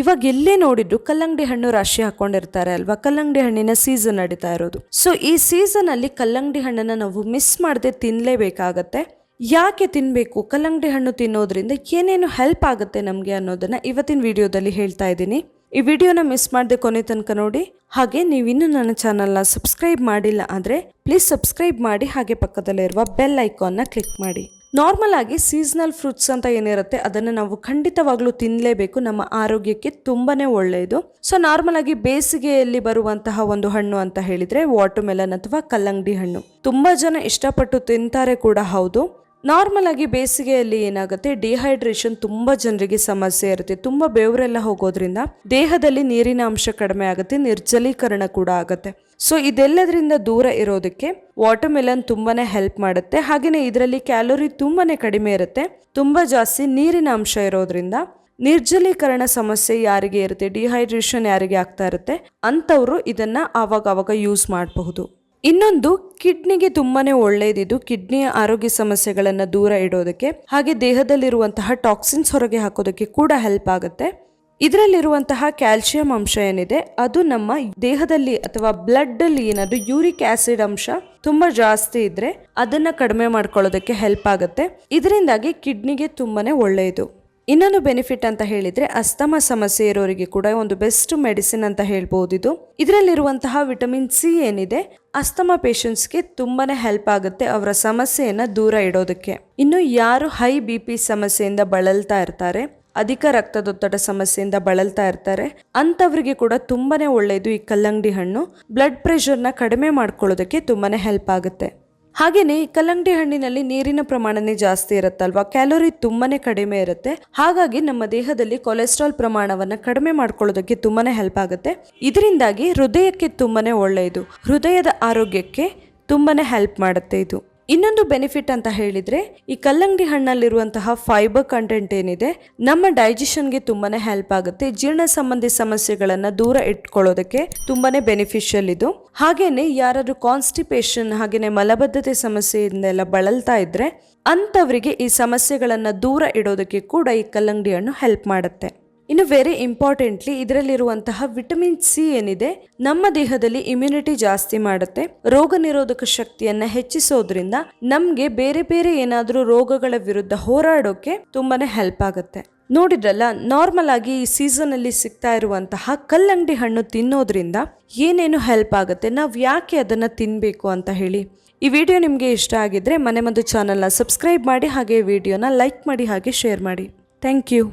ಇವಾಗ ಎಲ್ಲೇ ನೋಡಿದ್ರು ಕಲ್ಲಂಗಡಿ ಹಣ್ಣು ರಾಶಿ ಹಾಕೊಂಡಿರ್ತಾರೆ ಅಲ್ವಾ? ಕಲ್ಲಂಗಡಿ ಹಣ್ಣಿನ ಸೀಸನ್ ನಡೀತಾ ಇರೋದು. ಸೊ ಈ ಸೀಸನ್ ಅಲ್ಲಿ ಕಲ್ಲಂಗಡಿ ಹಣ್ಣನ್ನ ನಾವು ಮಿಸ್ ಮಾಡದೆ ತಿನ್ನಲೇಬೇಕಾಗತ್ತೆ ಯಾಕೆ ತಿನ್ನಬೇಕು ಕಲ್ಲಂಗಡಿ ಹಣ್ಣು ತಿನ್ನೋದ್ರಿಂದ ಏನೇನು ಹೆಲ್ಪ್ ಆಗುತ್ತೆ ನಮಗೆ ಅನ್ನೋದನ್ನ ಇವತ್ತಿನ ವಿಡಿಯೋದಲ್ಲಿ ಹೇಳ್ತಾ ಇದ್ದೀನಿ. ಈ ವಿಡಿಯೋನ ಮಿಸ್ ಮಾಡದೆ ಕೊನೆ ತನಕ ನೋಡಿ. ಹಾಗೆ ನೀವಿನ್ನೂ ನನ್ನ ಚಾನಲ್ನ ಸಬ್ಸ್ಕ್ರೈಬ್ ಮಾಡಿಲ್ಲ ಆದರೆ ಪ್ಲೀಸ್ ಸಬ್ಸ್ಕ್ರೈಬ್ ಮಾಡಿ ಹಾಗೆ ಪಕ್ಕದಲ್ಲಿರುವ ಬೆಲ್ ಐಕಾನ್ನ ಕ್ಲಿಕ್ ಮಾಡಿ. ನಾರ್ಮಲ್ ಆಗಿ ಸೀಸನಲ್ ಫ್ರೂಟ್ಸ್ ಅಂತ ಏನಿರುತ್ತೆ, ಅದನ್ನು ನಾವು ಖಂಡಿತವಾಗ್ಲೂ ತಿನ್ನಲೇಬೇಕು ನಮ್ಮ ಆರೋಗ್ಯಕ್ಕೆ ತುಂಬಾ ಒಳ್ಳೆಯದು. ಸೊ ನಾರ್ಮಲ್ ಆಗಿ ಬೇಸಿಗೆಯಲ್ಲಿ ಬರುವಂತಹ ಒಂದು ಹಣ್ಣು ಅಂತ ಹೇಳಿದರೆ ವಾಟರ್ ಮೆಲನ್ ಅಥವಾ ಕಲ್ಲಂಗಡಿ ಹಣ್ಣು. ತುಂಬ ಜನ ಇಷ್ಟಪಟ್ಟು ತಿಂತಾರೆ ಕೂಡ ಹೌದು. ನಾರ್ಮಲ್ ಆಗಿ ಬೇಸಿಗೆಯಲ್ಲಿ ಏನಾಗುತ್ತೆ? ಡಿಹೈಡ್ರೇಷನ್ ತುಂಬಾ ಜನರಿಗೆ ಸಮಸ್ಯೆ ಇರುತ್ತೆ. ತುಂಬಾ ಬೆವರೆಲ್ಲ ಹೋಗೋದ್ರಿಂದ ದೇಹದಲ್ಲಿ ನೀರಿನ ಅಂಶ ಕಡಿಮೆ ಆಗುತ್ತೆ, ನಿರ್ಜಲೀಕರಣ ಕೂಡ ಆಗುತ್ತೆ. ಸೊ ಇದೆಲ್ಲದರಿಂದ ದೂರ ಇರೋದಕ್ಕೆ ವಾಟರ್ ಮೆಲನ್ ತುಂಬಾನೇ ಹೆಲ್ಪ್ ಮಾಡುತ್ತೆ. ಹಾಗೆಯೇ ಇದರಲ್ಲಿ ಕ್ಯಾಲೋರಿ ತುಂಬಾನೇ ಕಡಿಮೆ ಇರುತ್ತೆ. ತುಂಬಾ ಜಾಸ್ತಿ ನೀರಿನ ಅಂಶ ಇರೋದ್ರಿಂದ ನಿರ್ಜಲೀಕರಣ ಸಮಸ್ಯೆ ಯಾರಿಗೆ ಇರುತ್ತೆ? ಡಿಹೈಡ್ರೇಷನ್ ಯಾರಿಗೆ ಆಗ್ತಾ ಇರುತ್ತೆ? ಅಂಥವ್ರು ಇದನ್ನ ಆವಾಗ ಯೂಸ್ ಮಾಡಬಹುದು. ಇನ್ನೊಂದು, ಕಿಡ್ನಿಗೆ ತುಂಬಾನೇ ಒಳ್ಳೆಯದಿದು ಕಿಡ್ನಿಯ ಆರೋಗ್ಯ ಸಮಸ್ಯೆಗಳನ್ನು ದೂರ ಇಡೋದಕ್ಕೆ, ಹಾಗೆ ದೇಹದಲ್ಲಿರುವಂತಹ ಟಾಕ್ಸಿನ್ಸ್ ಹೊರಗೆ ಹಾಕೋದಕ್ಕೆ ಕೂಡ ಹೆಲ್ಪ್ ಆಗುತ್ತೆ. ಇದರಲ್ಲಿರುವಂತಹ ಕ್ಯಾಲ್ಸಿಯಂ ಅಂಶ ಏನಿದೆ, ಅದು ನಮ್ಮ ದೇಹದಲ್ಲಿ ಅಥವಾ ಬ್ಲಡ್ ಅಲ್ಲಿ ಏನಾದ್ರು ಯೂರಿಕ್ ಆಸಿಡ್ ಅಂಶ ತುಂಬಾ ಜಾಸ್ತಿ ಇದ್ರೆ ಅದನ್ನ ಕಡಿಮೆ ಮಾಡ್ಕೊಳ್ಳೋದಕ್ಕೆ ಹೆಲ್ಪ್ ಆಗುತ್ತೆ. ಇದರಿಂದಾಗಿ ಕಿಡ್ನಿಗೆ ತುಂಬಾನೇ ಒಳ್ಳೆಯದು ಇನ್ನೊಂದು ಬೆನಿಫಿಟ್ ಅಂತ ಹೇಳಿದ್ರೆ ಅಸ್ತಮ ಸಮಸ್ಯೆ ಇರೋರಿಗೆ ಕೂಡ ಒಂದು ಬೆಸ್ಟ್ ಮೆಡಿಸಿನ್ ಅಂತ ಹೇಳ್ಬಹುದು ಇದು. ಇದರಲ್ಲಿರುವಂತಹ ವಿಟಮಿನ್ ಸಿ ಏನಿದೆ, ಅಸ್ತಮ ಪೇಷಂಟ್ಸ್ಗೆ ತುಂಬಾನೇ ಹೆಲ್ಪ್ ಆಗುತ್ತೆ ಅವರ ಸಮಸ್ಯೆಯನ್ನು ದೂರ ಇಡೋದಕ್ಕೆ. ಇನ್ನು ಯಾರು ಹೈ ಬಿ ಪಿ ಸಮಸ್ಯೆಯಿಂದ ಬಳಲ್ತಾ ಇರ್ತಾರೆ, ಅಧಿಕ ರಕ್ತದೊತ್ತಡ ಸಮಸ್ಯೆಯಿಂದ ಬಳಲ್ತಾ ಇರ್ತಾರೆ, ಅಂಥವ್ರಿಗೆ ಕೂಡ ತುಂಬಾನೇ ಒಳ್ಳೆಯದು ಈ ಕಲ್ಲಂಗಡಿ ಹಣ್ಣು. ಬ್ಲಡ್ ಪ್ರೆಷರ್ನ ಕಡಿಮೆ ಮಾಡ್ಕೊಳ್ಳೋದಕ್ಕೆ ತುಂಬಾನೇ ಹೆಲ್ಪ್ ಆಗುತ್ತೆ. ಹಾಗೇನೆ ಕಲ್ಲಂಗಡಿ ಹಣ್ಣಿನಲ್ಲಿ ನೀರಿನ ಪ್ರಮಾಣನೇ ಜಾಸ್ತಿ ಇರುತ್ತಲ್ವಾ? ಕ್ಯಾಲೋರಿ ತುಂಬಾನೇ ಕಡಿಮೆ ಇರುತ್ತೆ. ಹಾಗಾಗಿ ನಮ್ಮ ದೇಹದಲ್ಲಿ ಕೊಲೆಸ್ಟ್ರಾಲ್ ಪ್ರಮಾಣವನ್ನ ಕಡಿಮೆ ಮಾಡ್ಕೊಳ್ಳೋದಕ್ಕೆ ತುಂಬಾನೇ ಹೆಲ್ಪ್ ಆಗುತ್ತೆ. ಇದರಿಂದಾಗಿ ಹೃದಯಕ್ಕೆ ತುಂಬಾನೇ ಒಳ್ಳೆಯದು. ಹೃದಯದ ಆರೋಗ್ಯಕ್ಕೆ ತುಂಬಾನೇ ಹೆಲ್ಪ್ ಮಾಡುತ್ತೆ ಇದು. ಇನ್ನೊಂದು ಬೆನಿಫಿಟ್ ಅಂತ ಹೇಳಿದ್ರೆ, ಈ ಕಲ್ಲಂಗಡಿ ಹಣ್ಣಲ್ಲಿರುವಂತಹ ಫೈಬರ್ ಕಂಟೆಂಟ್ ಏನಿದೆ, ನಮ್ಮ ಡೈಜೆಷನ್ಗೆ ತುಂಬಾನೇ ಹೆಲ್ಪ್ ಆಗುತ್ತೆ. ಜೀರ್ಣ ಸಂಬಂಧಿ ಸಮಸ್ಯೆಗಳನ್ನ ದೂರ ಇಟ್ಕೊಳ್ಳೋದಕ್ಕೆ ತುಂಬಾನೇ ಬೆನಿಫಿಷಿಯಲ್ ಇದು. ಹಾಗೇನೆ ಯಾರಾದ್ರೂ ಕಾನ್ಸ್ಟಿಪೇಷನ್ ಹಾಗೇನೆ ಮಲಬದ್ಧತೆ ಸಮಸ್ಯೆಯಿಂದೆಲ್ಲ ಬಳಲ್ತಾ ಇದ್ರೆ ಅಂತವರಿಗೆ ಈ ಸಮಸ್ಯೆಗಳನ್ನ ದೂರ ಇಡೋದಕ್ಕೆ ಕೂಡ ಈ ಕಲ್ಲಂಗಡಿ ಹಣ್ಣು ಹೆಲ್ಪ್ ಮಾಡುತ್ತೆ. ಇನ್ನು ವೆರಿ ಇಂಪಾರ್ಟೆಂಟ್ಲಿ ಇದರಲ್ಲಿರುವಂತಹ ವಿಟಮಿನ್ ಸಿ ಏನಿದೆ, ನಮ್ಮ ದೇಹದಲ್ಲಿ ಇಮ್ಯುನಿಟಿ ಜಾಸ್ತಿ ಮಾಡುತ್ತೆ. ರೋಗ ನಿರೋಧಕ ಶಕ್ತಿಯನ್ನ ಹೆಚ್ಚಿಸೋದ್ರಿಂದ ನಮ್ಗೆ ಬೇರೆ ಬೇರೆ ಏನಾದ್ರೂ ರೋಗಗಳ ವಿರುದ್ಧ ಹೋರಾಡೋಕೆ ತುಂಬಾನೇ ಹೆಲ್ಪ್ ಆಗುತ್ತೆ. ನೋಡಿದ್ರಲ್ಲ ನಾರ್ಮಲ್ ಆಗಿ ಈ ಸೀಸನ್ ಅಲ್ಲಿ ಸಿಗ್ತಾ ಇರುವಂತಹ ಕಲ್ಲಂಗಡಿ ಹಣ್ಣು ತಿನ್ನೋದ್ರಿಂದ ಏನೇನು ಹೆಲ್ಪ್ ಆಗುತ್ತೆ, ನಾವು ಯಾಕೆ ಅದನ್ನ ತಿನ್ಬೇಕು ಅಂತ ಹೇಳಿ. ಈ ವಿಡಿಯೋ ನಿಮಗೆ ಇಷ್ಟ ಆಗಿದ್ರೆ ಮನೆ ಮದ್ದು ಚಾನಲ್ನ ಸಬ್ಸ್ಕ್ರೈಬ್ ಮಾಡಿ, ಹಾಗೆ ವಿಡಿಯೋನ ಲೈಕ್ ಮಾಡಿ, ಹಾಗೆ ಶೇರ್ ಮಾಡಿ. Thank you